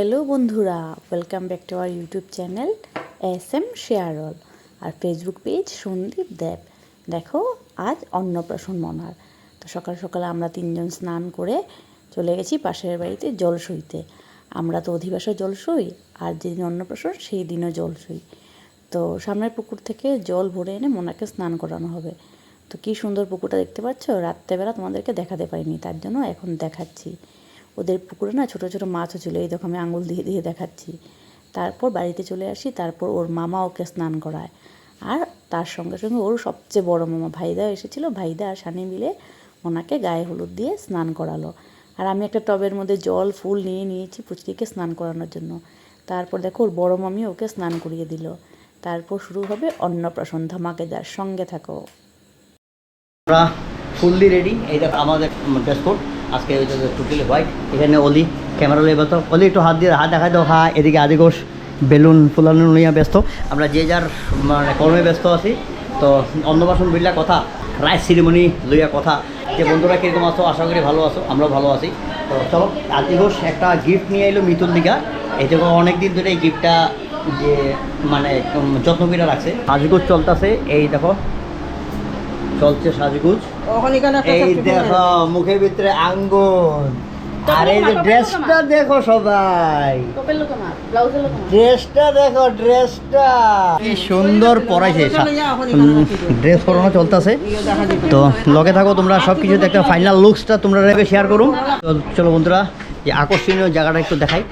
Hello বন্ধুরা welcome back to our YouTube channel S M শেয়ারল আর Facebook page Sandip Deb. দেখো, আজ অন্নপ্রাশন মনার। তো সকাল সকালে আমরা তিনজন স্নান করে চলে গেছি পাশের বাড়িতে জল সইতে আমরা তো অধিবাসে জল সই আর যেদিন অন্নপ্রাশন সেই দিনও জল সই তো সামনের পুকুর থেকে জল ভরে এনে মোনাকে স্নান করানো হবে। তো কী সুন্দর পুকুরটা দেখতে পাচ্ছ? রাত্রেবেলা তোমাদেরকে দেখাতে পারিনি, তার জন্য এখন দেখাচ্ছি। ওদের পুকুরে না ছোটো ছোটো মাছও ছিল এই দেখো আমি আঙুল দিয়ে দিয়ে দেখাচ্ছি। তারপর বাড়িতে চলে আসি, তারপর ওর মামা ওকে স্নান করায়। আর তার সঙ্গে সঙ্গে ওর সবচেয়ে বড় মামা ভাইদা এসেছিল, ভাইদা আর সানি মিলে ওনাকে গায়ে হলুদ দিয়ে স্নান করালো। আর আমি একটা টবের মধ্যে জল, ফুল নিয়ে নিয়েছি পুচকিকে স্নান করানোর জন্য। তারপর দেখো ওর বড় মামি ওকে স্নান করিয়ে দিল। তারপর শুরু হবে অন্নপ্রাশন ধামাকেদার, সঙ্গে থাকো। ফুললি রেডি এই দেখো আমাদের ড্রেস কোড আজকে হচ্ছে টোটালি হোয়াইট এখানে অলি, ক্যামেরা লেবে তো অলি একটু হাত দিয়ে হাত দেখাই দাও। হা, এদিকে আদি ঘোষ, বেলুন ফুলানো নিয়ে ব্যস্ত। আমরা যে যার মানে কর্মে ব্যস্ত আছি। তো অন্নপ্রাশন বিল্লা কথা রাইস সিরিমনি লইয়া কথা। যে বন্ধুরা কীরকম আছো? আশা করি ভালো আছো। আমরাও ভালো আছি। তো চলো, আদি ঘোষ একটা গিফট নিয়ে এলো মিতুল দিঘা। এই অনেক দিন ধরে এই গিফটটা যে মানে যত্ন করে রাখছে। সাজগোজ চলতেছে। এই দেখো চলছে সাজগুজ। এই দেখো মুখের ভিতরে আঙ্গুল। আর এই যে ড্রেসটা দেখো সবাই। ড্রেসটা দেখো ড্রেসটা। কি সুন্দর পরাইছে ড্রেস পরানো চলতেছে। তো লগে থাকো তোমরা সব কিছু দেখতে ফাইনাল লুকসটা তোমরা শেয়ার করো। চলো বন্ধুরা যে আকর্ষণীয় জায়গাটা একটু দেখাই।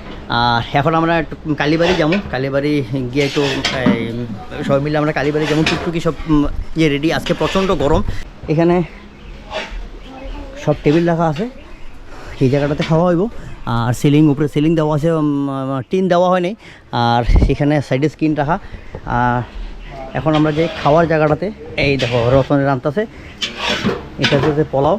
আর এখন আমরা একটু কালীবাড়ি যাব। কালীবাড়ি গিয়ে একটু সবাই মিলে আমরা কালীবাড়ি যেমন টুকটুকি সব উম, ইয়ে রেডি আজকে প্রচণ্ড গরম। এখানে সব টেবিল রাখা আছে। এই জায়গাটাতে খাওয়া হইব। আর সিলিং উপরে সিলিং দেওয়া আছে টিন দেওয়া হয়নি। আর এখানে সাইডে স্ক্রিন রাখা। আর এখন আমরা যে খাওয়ার জায়গাটাতে এই দেখো রতনের রান্তাছে এটা হচ্ছে পোলাও।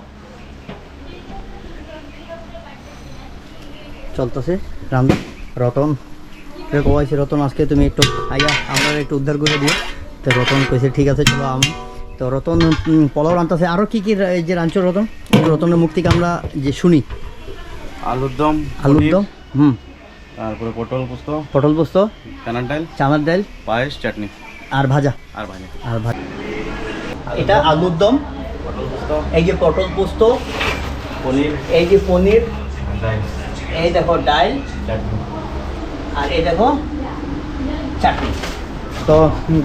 চলতেছে রান্না। রতন রে কবাইছে রতন আজকে তুমি একটু আইয়া আমরা একটু উদ্ধার করে দিও। তো রতন কইছে ঠিক আছে চলো আমি। তো রতন পোলাও রান্তাছে। আরও কী কী এই যে রাঞ্চ রতন? রতনের মুখ থেকে আমরা যে শুনি। আলুর দম আলুর দম হুম। তারপরে পটল পোস্ত পটল পোস্ত চানার ডাল চানার ডাল পায়েস চাটনি। আর ভাজা। আর ভাজা। আর ভাজা। এটা আলুর দম। পোস্ত। এই যে পটল পোস্ত। পনির। এই যে পনির। এই দেখো ডাল। চাটনি। আর এই দেখো, চাটনি। তো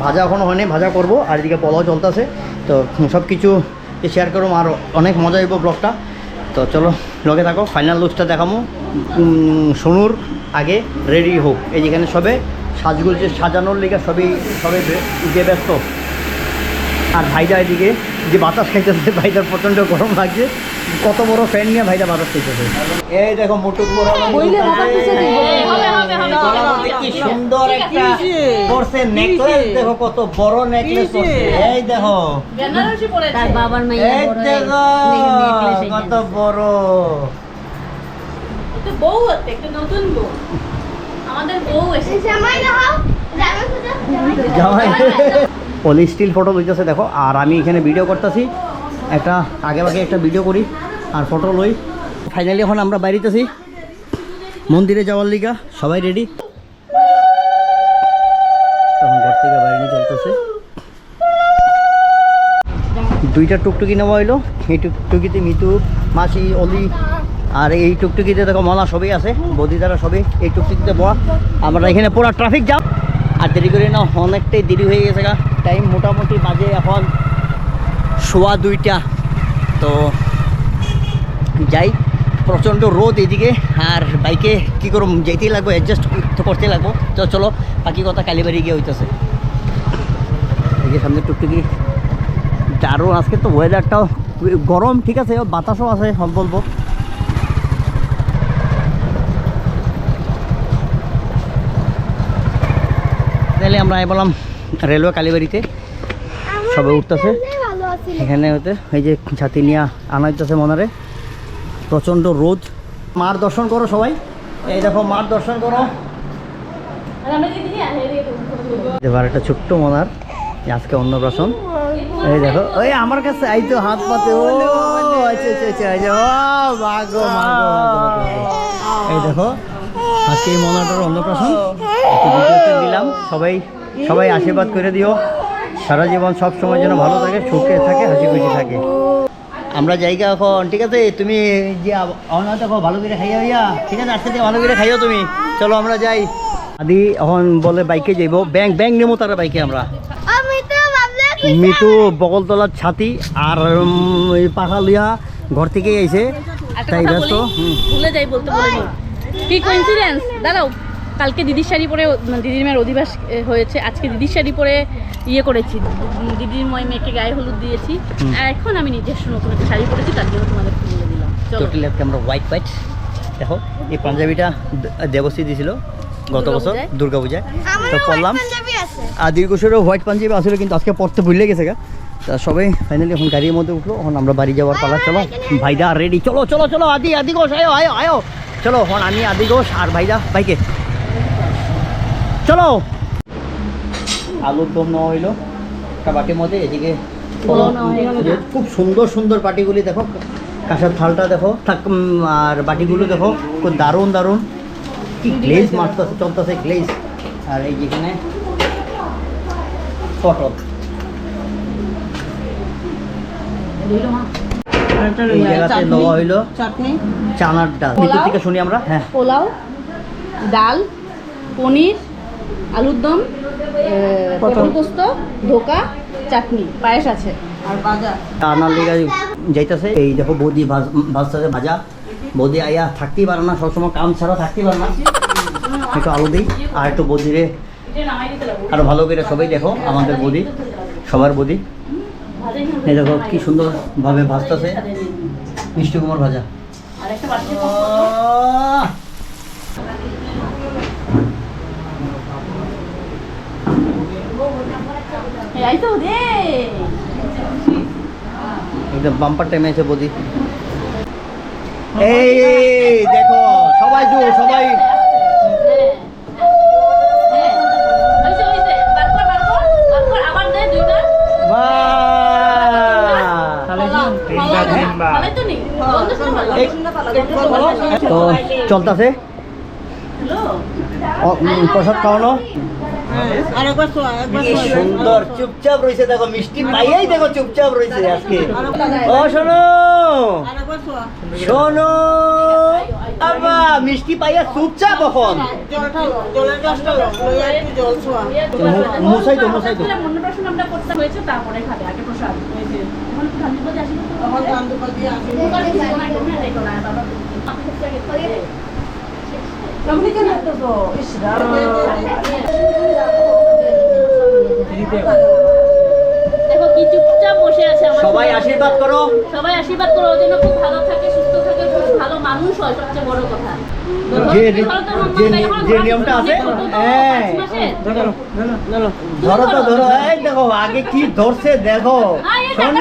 ভাজা এখনও হয়নি, ভাজা করব। আর এদিকে পোলাও চলতেছে। তো সব কিছু শেয়ার করব আর অনেক মজা হইব ব্লগটা তো চলো লগে থাকো ফাইনাল লুকসটা দেখামো। সোনুর আগে রেডি হোক। এই যেখানে সবে সাজগুলো যে সাজানোর লিগে সবই, সবে যে ব্যস্ত। আর ভাইদা এদিকে যে বাতাস খাইতেছে ভাইটার প্রচণ্ড গরম লাগছে। কত বড় ফ্যান নিয়ে ভাইদা বাতাস খাইতেছে এই দেখো মুটুক কি সুন্দর একটা করছে নেকলেস দেখো কত বড় নেকলেস করছে এই দেখো। তার বাবার মাইয়া এই দেখো কত বড়। বউ আছে একটা নতুন বউ। আমাদের বউ এসেছে। জামাই না হও জামাই খুঁজো। জামাই। স্টিল ফটো লইতেছে দেখো। আর আমি এখানে ভিডিও করতেছি। একটা আগে আগে একটা ভিডিও করি আর ফটো লই। ফাইনালি এখন আমরা বাইরেতেছি মন্দিরে যাওয়ার লিগা, সবাই রেডি তখন ঘর থেকে বাইরে চলতেছে। দুইটা টুকটুকি নেওয়া হইল। এই টুকটুকিতে মিতু, মাসি, অলি আর এই টুকটুকিতে দেখো মলা সবই আছে বদি দ্বারা সবই এই টুকটুকিতে বয়া আমরা এখানে পুরো ট্রাফিক জাম আর দেরি করে না, অনেকটাই দেরি হয়ে গেছে টাইম মোটামুটি বাজে এখন সোয়া দুইটা। তো যাই, প্রচণ্ড রোদ এদিকে, আর বাইকে কি করব, যেতেই লাগবো অ্যাডজাস্ট তো করতেই লাগবো। তো চলো, বাকি কথা কালীবাড়ি গিয়ে হইতেছে। এই যে সামনে টুকটুকি। দারুণ আজকে তো ওয়েদারটাও গরম, ঠিক আছে বাতাসও আছে, সব বলব। তাহলে আমরা বললাম রেলওয়ে কালীবাড়িতে। সবে উঠতেছে। এখানে হতে, এই যে ছাতি নিয়ে আনা হইতেছে মনারে। প্রচণ্ড রোদ। মার দর্শন করো সবাই। এই দেখো, মার দর্শন করো। এবার একটা ছোট্ট মনার আজকে অন্নপ্রাশন। এই দেখো ওই আমার কাছে, এই তো হাত পাতে, ও আচ্ছা আচ্ছা আচ্ছা এই দেখো, আজকে এই মনাটার অন্নপ্রাশন। দিলাম। সবাই সবাই আশীর্বাদ করে দিও। সারা জীবন সব সময় যেন ভালো থাকে সুখে থাকে হাসি খুশি থাকে। আমরা জায়গা এখন ঠিক আছে? তুমি যে দেখো ভালো করে খাইয়া হইয়া ঠিক আছে? আজকে ভালো করে খাইও তুমি। চলো আমরা যাই। আদি এখন বলে বাইকে যাইব। ব্যাংক ব্যাংক নেব তারা বাইকে আমরা। আমি তো বগলতলার ছাতি আর পাখা লিয়া ঘর থেকে আইছে। একটা তাই ব্যস্ত ভুলে যাই বলতে বলে। কি কোইন্সিডেন্স দাঁড়াও কালকে দিদির শাড়ি পরে দিদির মেয়ের অধিবাস হয়েছে। আজকে দিদির শাড়ি পরে ইয়ে করেছি দিদির মই মেয়েকে গায়ে হলুদ দিয়েছি। আর এখন আমি নিজস্ব নতুন একটা শাড়ি পরেছি তার জন্য তোমাদের বলে দিলাম। টোটালি আমরা হোয়াইট হোয়াইট দেখো এই পাঞ্জাবিটা দেবশ্রী দিছিল গত বছর দুর্গাপূজায়? দুর্গা পূজায় তো আছে। আর দীর্ঘশ্বরেও হোয়াইট পাঞ্জাবি আসলে কিন্তু আজকে পড়তে ভুলে গেছে গা। তা সবাই ফাইনালি এখন গাড়ির মধ্যে উঠল এখন আমরা বাড়ি যাওয়ার পালা চলো। ভাইদা রেডি চলো চলো চলো আদি আদি ঘোষ আয়ো আয়ো আয়ো। চলো এখন আমি আদি ঘোষ আর ভাইদা বাইকে। চলো। আলুর দম নেওয়া হইল। একটা বাটির মধ্যে এদিকে খুব সুন্দর সুন্দর বাটিগুলি দেখো কাঁসার থালটা দেখো থাক আর বাটিগুলো দেখো খুব দারুণ দারুণ। কি গ্লেজ মারতেছে চলতেছে গ্লেজ আর এই যেখানে পটল। এই জায়গাতে দেওয়া হইল চানার ডাল। মৃত্যু থেকে শুনি আমরা হ্যাঁ। পোলাও ডাল পনির আলুর দম। পোস্ত ধোকা চাটনি পায়েস আছে। লিগে যাইতেছে। এই দেখো বৌদি ভাজ- ভাজতেছে ভাজা। বৌদি আইয়া থাকতেই পারে না সবসময় কাম ছাড়া থাকতেই পারে না। একটু আলু দিই আর একটু বৌদিরে আরও ভালো করে সবাই দেখো আমাদের বৌদি সবার বৌদি। এই দেখো কি সুন্দরভাবে ভাজতেছে। মিষ্টি কুমার ভাজা আর একটা বাড়িতে আহ! এই তো রে একদম বাম্পার টাইমে আছে বৌদি এই দেখো সবাই জো সবাই হ্যাঁ, তো চলতেছে প্রসাদ খাওয়ানো কি সুন্দর চুপচাপ রয়েছে দেখো মিষ্টি পাইয়াই দেখো চুপচাপ রয়েছে আজকে ও শোনো শোনো বাবা মিষ্টি পাইয়া চুপচাপ এখন মুসাই তো, মুসাই তো। আসলে অন্নপ্রাশন আমরা করতে হয়েছে, তারপরে খাবে, আগে প্রসাদ। এই যে, এখন দেখো কি চুপচাপ বসে আছে সবাই আশীর্বাদ করো সবাই আশীর্বাদ করো যেন খুব ভালো থাকে সুস্থ থাকে খুব ভালো মানুষ হয় সবচেয়ে বড় কথা যে নিয়মটা আছে। ধরো তো ধরো এই দেখো আগে কি ধরছে দেখো শোনো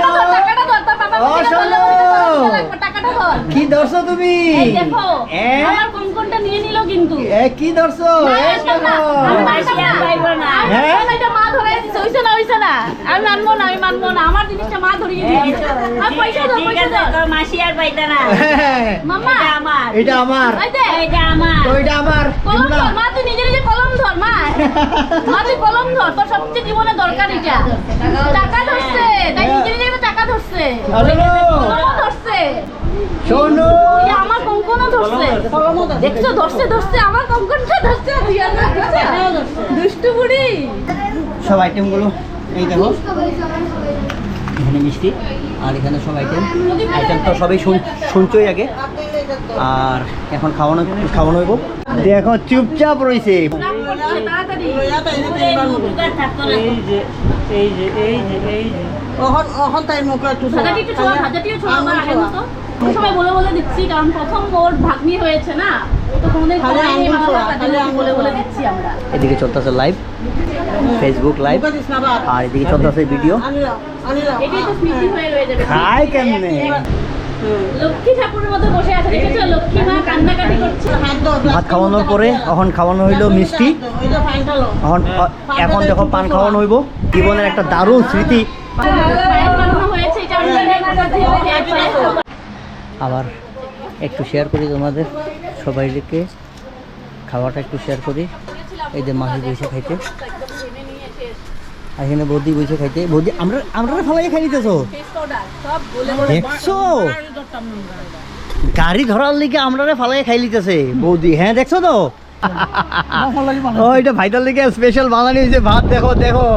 কি ধরছো তুমি এই দেখো, এ? আমার কঙ্কনটা নিয়ে নিল কিন্তু। এ কি ধরছো না, এই এটা না, শোনো। আমি মানবো না। আমি? মানবো না, এটা মা ধরে দিচ্ছে, হইছে না, হইছে না। আমি মানবো না, আমি মানবো না। আমার জিনিসটা মা ধরিয়ে দিয়েছে। আর পয়সা দাও, পয়সা দাও। মাসি আর পাইতা না আমার এটা আমার এটা আমার তো আমার কলম? ধর, মা তুই নিজে নিজে কলম ধর, মা। মা তুই কলম ধর, তোর সবচেয়ে জীবনে দরকার এটা। টাকা ধরছে, তাই নিজে নিজে এবার টাকা ধরছে। শোনো কলমও ধরছে। শোনো ওই আমার কঙ্কনও ধরছে। দেখছ, ধরছে, ধরছে, আমার কঙ্কনটা ধরছে, আর দুষ্টু বুড়ি। সব আইটেমগুলো এই দেখো। এখানে মিষ্টি আর এখানে সব আইটেম। আইটেম তো সবই শুন- শুনছই আগে। আর এখন খাওয়ানো খাওয়ানো হইব। দেখো চুপচাপ রয়েছে একটু ছোঁয়া, ছোঁয়া, আমার আগের মতো। ওই বলে বলে দিচ্ছি কারণ প্রথম ওর ভাগ্নি হয়েছে না। এদিকে চলতেছে লাইভ ফেসবুক লাইভ আর এদিকে চলতেছে ভিডিও হয়ে খাই কেমনে? লক্ষ্মী ঠাকুরের মতো বসে আছে দেখেছ? লক্ষ্মী মা কান্নাকাটি করছে। ভাত খাওয়ানোর পরে এখন খাওয়ানো হইল মিষ্টি। এখন এখন দেখো পান খাওয়ানো হইব। জীবনের একটা দারুণ স্মৃতি। আবার একটু শেয়ার করি তোমাদের সবাইকে। খাওয়াটা একটু শেয়ার করি। এই যে মাহি বসে খাইতে। এখানে বৌদি বসে খাইতে। বৌদি, আমরা আমরা ফালাই খাই দেখছ? গাড়ি ধরার লিগে আমরা ফালাই খাই লিতেছে। বৌদি হ্যাঁ দেখছ তো? ও, এটা ভাইটার লিগে স্পেশাল বানানি হয়েছে ভাত দেখো দেখো,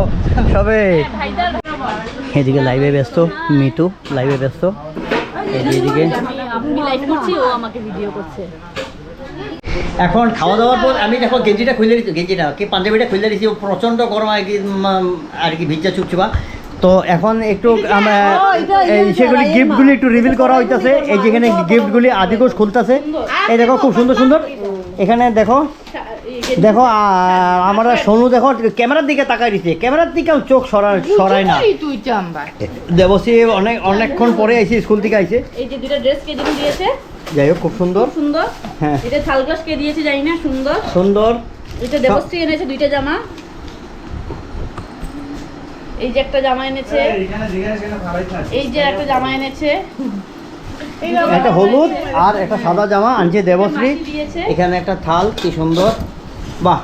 সবে। এদিকে লাইভে ব্যস্ত মিতু লাইভে ব্যস্ত। এদিকে। আমি লাইভ করছি, ও আমাকে ভিডিও করছে। এখন খাওয়া দাওয়ার পর আমি দেখো গেঞ্জিটা খুলে দিচ্ছি গেঞ্জিটা কি পাঞ্জাবিটা খুলে দিচ্ছি প্রচণ্ড গরম আর কি আর কি ভিজা চুপচুপা। তো এখন একটু এই সেগুলি গিফটগুলি একটু রিভিল করা হইতাছে। এই যেখানে গিফটগুলি আদিকোষ খুলতেছে। এই দেখো খুব সুন্দর সুন্দর। এখানে দেখো দেখো আর আমরা সোনু দেখো ক্যামেরার দিকে তাকাই দিচ্ছে ক্যামেরার দিকে চোখ সরায় সরায় না। দেবশ্রী অনেক অনেকক্ষণ পরে আইসি স্কুল থেকে আইসে এই যে দুইটা ড্রেস কে দিয়েছে। যাই হোক খুব সুন্দর। সুন্দর। হ্যাঁ। এটা থাল গ্লাস কে দিয়েছে জানি না সুন্দর। সুন্দর। এটা দেবশ্রী এনেছে দুইটা জামা। এই যে একটা জামা এনেছে। এই যে একটা জামা এনেছে। একটা হলুদ আর একটা সাদা জামা আনছে দেবশ্রী। দিয়েছে। এখানে একটা থাল কি সুন্দর। বাহ।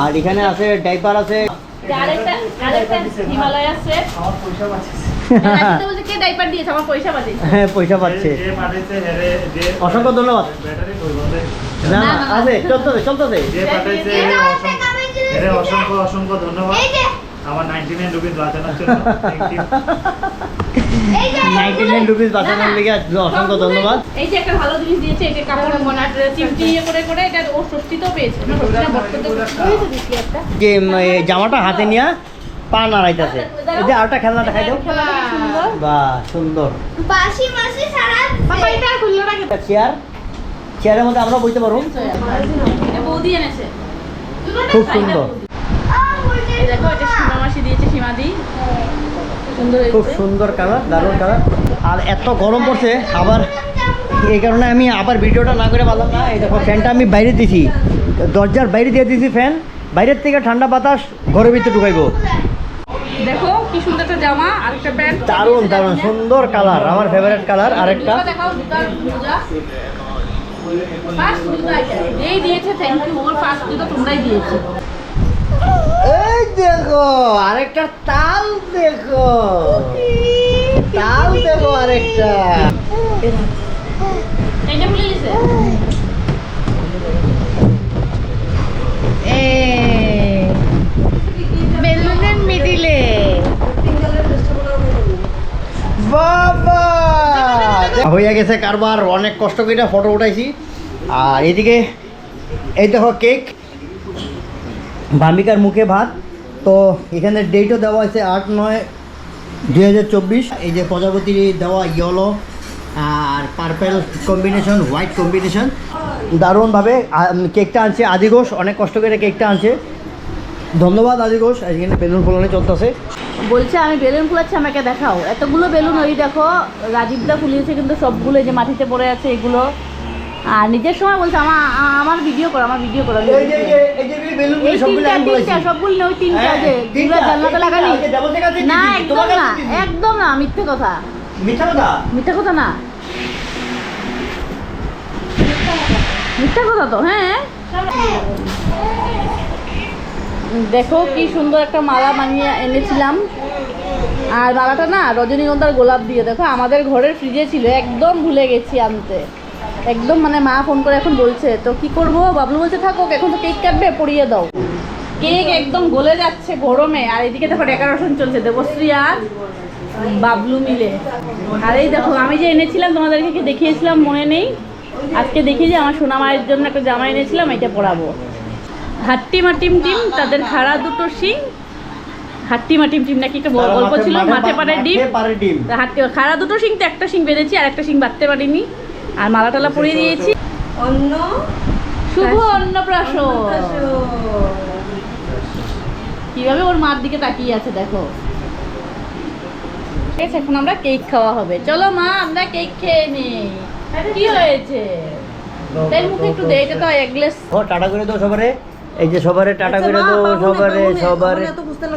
আর এখানে আছে ডাইপার আছে। আরেকটা আরেকটা হিমালয় আছে। আমার পয়সা বাজে হ্যাঁ পয়সা পাচ্ছে। অসংখ্য ধন্যবাদ। না আছে চলতেছে চলতেছে অসংখ্য অসংখ্য ধন্যবাদ। আমার নাইনটি নাইন রুপিস বাঁচানোর জন্য। Thank you. এই যে নাইনটি নাইন রুপিস বাঁচানোর লেগে অসংখ্য ধন্যবাদ। এই যে একটা ভালো জিনিস দিয়েছে এটা কাপড় চিমটি ইয়ে করে করে এটা ও ষষ্ঠীতেও পেয়েছে। না ষষ্ঠী না বটকাতেও পেয়েছে দিচ্ছি একটা। যে উম, এই জামাটা হাতে নিয়ে পা নাড়াইতেছে। এই যে আরেকটা খেলনাটা খাই দাও। বাহ সুন্দর। বাসি মাসি সারা বাবা এটা খুললো না একটা চেয়ার চেয়ারের মধ্যে আমরা বইতে পারব। এটা বৌদি এনেছে। খুব সুন্দর। খুব সুন্দর কালার দারুণ কালার আর এত গরম পড়ছে আবার এই কারণে আমি আবার ভিডিওটা না করে পারলাম না। এই দেখো ফ্যানটা আমি বাইরে দিছি। দরজার বাইরে দিয়ে দিছি ফ্যান। বাইরের থেকে ঠান্ডা বাতাস ঘরের ভিতরে ঢুকাইবো। দেখো কি সুন্দর একটা জামা আর একটা প্যান্ট। দারুণ দারুণ সুন্দর কালার আমার ফেভারিট কালার আরেকটা। দেখাও জুতার মোজা ফার্স্ট জুতো এটা এই দিয়েছে থ্যাংক ইউ ওর ফার্স্ট জুতো তোমরাই দিয়েছ। এই দেখো আরেকটা তাল দেখো। তাল দেখো আরেকটা। এটা ভুলে গেছে হয়ে গেছে কারবার, অনেক কষ্ট করে ফটো উঠাইছি। আর এদিকে, এই দেখো কেক ভামিকার মুখে ভাত। তো এখানে ডেটও দেওয়া আছে আট নয় দুই এই যে প্রজাপতির দেওয়া ইয়েলো আর পার্পেল কম্বিনেশন হোয়াইট কম্বিনেশন দারুণভাবে কেকটা আনছে আদি ঘোষ। অনেক কষ্ট করে কেকটা আনছে। ধন্যবাদ আদি ঘোষ। এখানে বেলুন ফলনে চলতেছে। বলছে আমি বেলুন ফুলাচ্ছি আমাকে দেখাও। এতগুলো বেলুন ওই দেখো রাজীবদা ফুলিয়েছে কিন্তু সবগুলো এই যে মাটিতে পড়ে আছে এগুলো। আর নিজের সময় বলছে আমার আমার ভিডিও করো আমার ভিডিও করো। এই যে- এই যে- এই যে বেলুনগুলো এই সবগুলো তিনটা তিনটা সবগুলো না ওই তিনটা হ্যাঁ, যে তিনটা, জানলাতে লাগানি। না একদম না একদম না মিথ্যে কথা। মিথ্যা কথা? মিথ্যে কথা না। মিথ্যা কথা তো হ্যাঁ। দেখো কি সুন্দর একটা মালা বানিয়ে এনেছিলাম। আর মালাটা না রজনীগন্ধার গোলাপ দিয়ে, দেখো আমাদের ঘরের ফ্রিজে ছিল, একদম ভুলে গেছি আনতে। একদম মানে মা ফোন করে এখন বলছে, তো কি করব? বাবলু বলছে, থাকো এখন তো কেক কাটবে, পরিয়ে দাও। কেক একদম গলে যাচ্ছে গরমে, আর এদিকে দেখো ডেকোরেশন চলছে, দেবশ্রী আর বাবলু মিলে। আর এই দেখো, আমি যে এনেছিলাম, তোমাদেরকে দেখিয়েছিলাম মনে নেই? আজকে দেখি যে আমার সোনা মায়ের জন্য একটা জামা এনেছিলাম, এটা পরাবো। হাট্টিমা টিম টিম তাদের খাড়া দুটো শিং। হাট্টিমা টিম টিম নাকি একটা গল্প ছিল মাঠে পাড়ে ডিম। ডিম। খাড়া দুটো শিং তো একটা শিং বেঁধেছি আর একটা শিং বাঁধতে পারিনি। আর মালা টালা পরিয়ে দিয়েছি। অন্য শুভ অন্নপ্রাশন। কীভাবে ওর মার দিকে তাকিয়ে আছে দেখো। ঠিক আছে এখন আমরা কেক খাওয়া হবে। চলো মা আমরা কেক খেয়ে নিই। কি হয়েছে? তাই মুখে একটু দে এটা তো এক গ্লাস ও টাটা করে দাও সবারে এই যে সবারে টাটা আচ্ছা, করে দাও সবারে সবারে।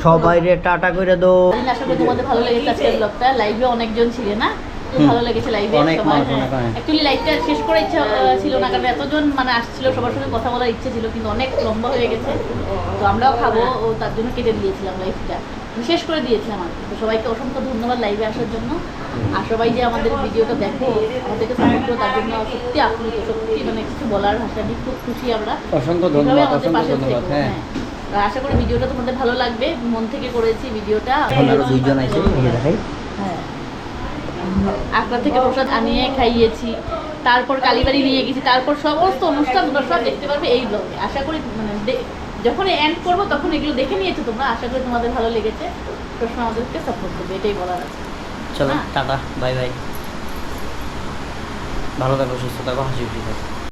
সবাইরে টাটা করে দাও আশা করি তোমাদের ভালো লেগেছে আজকের ব্লগটা লাইভে অনেকজন ছিলে না? ভালো লেগেছে লাইভে। অ্যাকচুয়ালি লাইভটা শেষ করার ইচ্ছা ছিল না কারণ এতজন মানে আসছিল সবার সঙ্গে কথা বলার ইচ্ছে ছিল কিন্তু অনেক লম্বা হয়ে গেছে। তো আমরাও খাব ও তার জন্য কেটে দিয়েছিলাম লাইভটা শেষ করে দিয়েছিলাম আর কি। তো সবাইকে অসংখ্য ধন্যবাদ লাইভে আসার জন্য। আর সবাই যে আমাদের ভিডিওটা দেখো আমাদেরকে সাপোর্ট করো তার জন্য সত্যি আপ্লুত সত্যি মানে কিছু বলার ভাষা নেই খুব খুশি আমরা। অসংখ্য ধন্যবাদ আমাদের অসংখ্য পাশে ধন্যবাদ হ্যাঁ। আশা করি ভিডিওটা তোমাদের ভালো লাগবে। মন থেকে করেছি ভিডিওটা। দুইজন আছে দেখাই। হ্যাঁ। আগ্রা থেকে প্রসাদ আনিয়ে খাইয়েছি। তারপর কালীবাড়ি নিয়ে গেছি। তারপর সমস্ত অনুষ্ঠান তোমরা সব দেখতে পারবে এই ব্লগে আশা করি মানে যখন এন্ড করব তখন এগুলো দেখে নিয়েছো তোমরা। আশা করি তোমাদের ভালো লেগেছে। সবসময় আমাদেরকে সাপোর্ট করবে এটাই বলার আছে। চলো হ্যাঁ। Tata bye bye. ভালো থাকো সুস্থ থাকো হাসি খুশি থাকো।